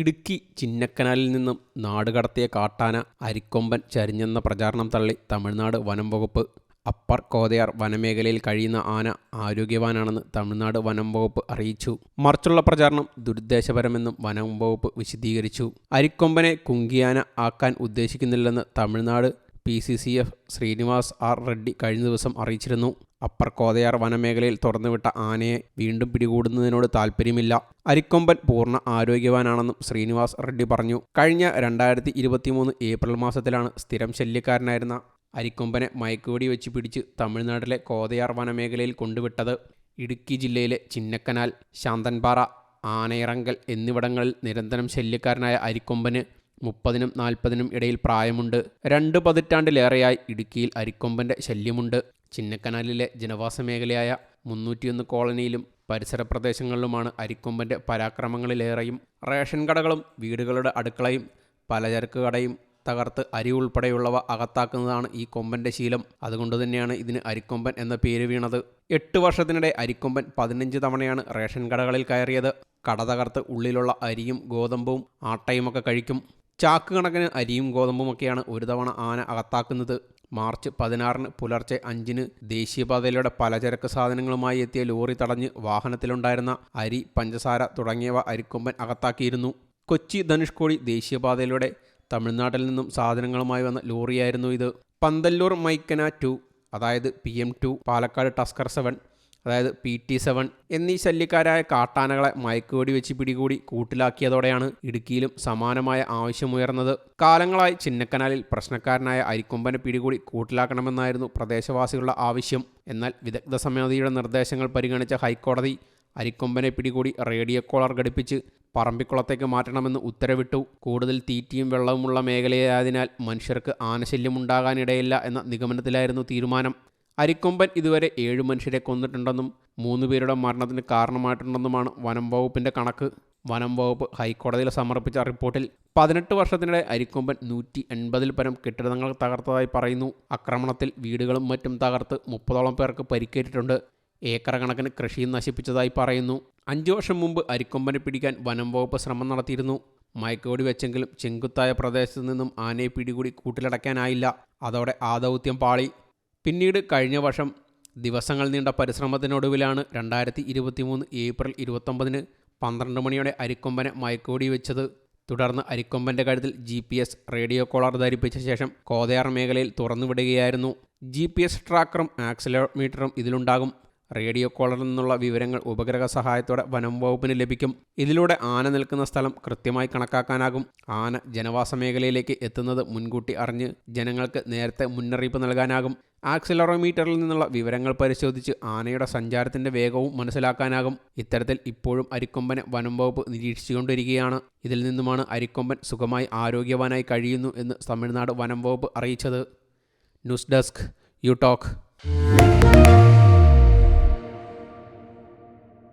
ഇടുക്കി ചിന്നക്കനാലിൽ നിന്നും നാടുകടത്തിയ കാട്ടാന അരിക്കൊമ്പൻ ചരിഞ്ഞെന്ന പ്രചാരണം തള്ളി തമിഴ്നാട് വനം വകുപ്പ്. അപ്പർ കോതയാർ വനമേഖലയിൽ കഴിയുന്ന ആന ആരോഗ്യവാനാണെന്ന് തമിഴ്നാട് വനം വകുപ്പ് അറിയിച്ചു. മറിച്ചുള്ള പ്രചാരണം ദുരുദ്ദേശപരമെന്നും വനം വകുപ്പ് വിശദീകരിച്ചു. അരിക്കൊമ്പനെ കുങ്കിയാന ആക്കാൻ ഉദ്ദേശിക്കുന്നില്ലെന്ന് Tamil Nadu P C C F Srinivas R Reddy കഴിഞ്ഞ ദിവസം അറിയിച്ചിരുന്നു. അപ്പർ കോതയാർ വനമേഖലയിൽ തുറന്നുവിട്ട ആനയെ വീണ്ടും പിടികൂടുന്നതിനോട് താൽപ്പര്യമില്ല. അരിക്കൊമ്പൻ പൂർണ ആരോഗ്യവാനാണെന്നും ശ്രീനിവാസ് റെഡ്ഡി പറഞ്ഞു. കഴിഞ്ഞ രണ്ടായിരത്തി ഇരുപത്തിമൂന്ന് ഏപ്രിൽ മാസത്തിലാണ് സ്ഥിരം ശല്യക്കാരനായിരുന്ന അരിക്കൊമ്പനെ മയക്കുവെടി വെച്ച് പിടിച്ച് തമിഴ്നാട്ടിലെ കോതയാർ വനമേഖലയിൽ കൊണ്ടുവിട്ടത്. ഇടുക്കി ജില്ലയിലെ ചിന്നക്കനാൽ ശാന്തൻപാറ ആനയിറങ്കൽ എന്നിവിടങ്ങളിൽ നിരന്തരം ശല്യക്കാരനായ അരിക്കൊമ്പന് മുപ്പതിനും നാൽപ്പതിനും ഇടയിൽ പ്രായമുണ്ട്. രണ്ട് പതിറ്റാണ്ടിലേറെയായി ഇടുക്കിയിൽ അരിക്കൊമ്പന്റെ ശല്യമുണ്ട്. ചിന്നക്കനാലിലെ ജനവാസ മേഖലയായ മുന്നൂറ്റിയൊന്ന് കോളനിയിലും പരിസര പ്രദേശങ്ങളിലുമാണ് അരിക്കൊമ്പന്റെ പരാക്രമങ്ങളിലേറെയും റേഷൻ കടകളും വീടുകളുടെ അടുക്കളയും പലചരക്ക് കടയും തകർത്ത് അരി ഉൾപ്പെടെയുള്ളവ അകത്താക്കുന്നതാണ് ഈ കൊമ്പന്റെ ശീലം. അതുകൊണ്ട് തന്നെയാണ് ഇതിന് അരിക്കൊമ്പൻ എന്ന പേര് വീണത്. എട്ട് വർഷത്തിനിടെ അരിക്കൊമ്പൻ പതിനഞ്ച് തവണയാണ് റേഷൻ കടകളിൽ കയറിയത്. കട തകർത്ത് ഉള്ളിലുള്ള അരിയും ഗോതമ്പും ആട്ടയുമൊക്കെ കഴിക്കും. ചാക്ക് കണക്കിന് അരിയും ഗോതമ്പുമൊക്കെയാണ് ഒരു തവണ ആന അകത്താക്കുന്നത്. മാർച്ച് പതിനാറിന് പുലർച്ചെ അഞ്ചിന് ദേശീയപാതയിലൂടെ പലചരക്ക് സാധനങ്ങളുമായി എത്തിയ ലോറി തടഞ്ഞ് വാഹനത്തിലുണ്ടായിരുന്ന അരി പഞ്ചസാര തുടങ്ങിയവ അരിക്കൊമ്പൻ അകത്താക്കിയിരുന്നു. കൊച്ചി ധനുഷ്കോടി ദേശീയപാതയിലൂടെ തമിഴ്നാട്ടിൽ നിന്നും സാധനങ്ങളുമായി വന്ന ലോറിയായിരുന്നു ഇത്. പന്തല്ലൂർ മൈക്കന ടു അതായത് P M two Palakkad tusker seven അതായത് പി ടി സെവൻ എന്നീ ശല്യക്കാരായ കാട്ടാനകളെ മയക്കുവെടി വെച്ച് പിടികൂടി കൂട്ടിലാക്കിയതോടെയാണ് ഇടുക്കിയിലും സമാനമായ ആവശ്യമുയർന്നത് കാലങ്ങളായി ചിന്നക്കനാലിൽ പ്രശ്നക്കാരനായ അരിക്കൊമ്പനെ പിടികൂടി കൂട്ടിലാക്കണമെന്നായിരുന്നു പ്രദേശവാസികളുടെ ആവശ്യം. എന്നാൽ വിദഗ്ധ സമിതിയുടെ നിർദ്ദേശങ്ങൾ പരിഗണിച്ച ഹൈക്കോടതി അരിക്കൊമ്പനെ പിടികൂടി റേഡിയോ കോളർ ഘടിപ്പിച്ച് പറമ്പിക്കുളത്തേക്ക് മാറ്റണമെന്ന് ഉത്തരവിട്ടു. കൂടുതൽ തീറ്റിയും വെള്ളവുമുള്ള മേഖലയായതിനാൽ മനുഷ്യർക്ക് ആനശല്യമുണ്ടാകാനിടയില്ല എന്ന നിഗമനത്തിലായിരുന്നു തീരുമാനം. അരിക്കൊമ്പൻ ഇതുവരെ ഏഴ് മനുഷ്യരെ കൊന്നിട്ടുണ്ടെന്നും മൂന്ന് പേരുടെ മരണത്തിന് കാരണമായിട്ടുണ്ടെന്നുമാണ് വനം വകുപ്പിന്റെ കണക്ക്. വനം വകുപ്പ് ഹൈക്കോടതിയിൽ സമർപ്പിച്ച റിപ്പോർട്ടിൽ പതിനെട്ട് വർഷത്തിനിടെ അരിക്കൊമ്പൻ നൂറ്റി എൺപതിൽ പരം കെട്ടിടങ്ങൾ തകർത്തതായി പറയുന്നു. ആക്രമണത്തിൽ വീടുകളും മറ്റും തകർത്ത് മുപ്പതോളം പേർക്ക് പരിക്കേറ്റിട്ടുണ്ട്. ഏക്കർ കണക്കിന് കൃഷിയും നശിപ്പിച്ചതായി പറയുന്നു. അഞ്ചു വർഷം മുമ്പ് അരിക്കൊമ്പനെ പിടിക്കാൻ വനം വകുപ്പ് ശ്രമം നടത്തിയിരുന്നു. മയക്കോടി വെച്ചെങ്കിലും ചെങ്കുത്തായ പ്രദേശത്തു നിന്നും ആനയെ പിടികൂടി കൂട്ടിലടയ്ക്കാനായില്ല. അതോടെ ആ ദൗത്യം പാളി. പിന്നീട് കഴിഞ്ഞ വർഷം ദിവസങ്ങൾ നീണ്ട പരിശ്രമത്തിനൊടുവിലാണ് രണ്ടായിരത്തി ഇരുപത്തി മൂന്ന് ഏപ്രിൽ ഇരുപത്തൊമ്പതിന് പന്ത്രണ്ട് മണിയോടെ അരിക്കൊമ്പനെ മയക്കോടി വെച്ചത്. തുടർന്ന് അരിക്കൊമ്പന്റെ കഴുത്തിൽ G P S radio collar ധരിപ്പിച്ച ശേഷം കോതയാർ മേഖലയിൽ തുറന്നുവിടുകയായിരുന്നു ജി പി എസ് ട്രാക്കറും ആക്സിലോമീറ്ററും ഇതിലുണ്ടാകും. റേഡിയോ കോളറിൽ നിന്നുള്ള വിവരങ്ങൾ ഉപഗ്രഹ സഹായത്തോടെ വനം വകുപ്പിന് ലഭിക്കും. ഇതിലൂടെ ആന നിൽക്കുന്ന സ്ഥലം കൃത്യമായി കണക്കാക്കാനാകും. ആന ജനവാസ മേഖലയിലേക്ക് എത്തുന്നത് മുൻകൂട്ടി അറിഞ്ഞ് ജനങ്ങൾക്ക് നേരത്തെ മുന്നറിയിപ്പ് നൽകാനാകും. ആക്സിലറോമീറ്ററിൽ നിന്നുള്ള വിവരങ്ങൾ പരിശോധിച്ച് ആനയുടെ സഞ്ചാരത്തിന്റെ വേഗവും മനസ്സിലാക്കാനാകും. ഇത്തരത്തിൽ ഇപ്പോഴും അരിക്കൊമ്പനെ വനം വകുപ്പ് നിരീക്ഷിച്ചുകൊണ്ടിരിക്കുകയാണ്. ഇതിൽ നിന്നുമാണ് അരിക്കൊമ്പൻ സുഖമായി ആരോഗ്യവാനായി കഴിയുന്നു എന്ന് തമിഴ്നാട് വനം വകുപ്പ് അറിയിച്ചത്. News desk you talk.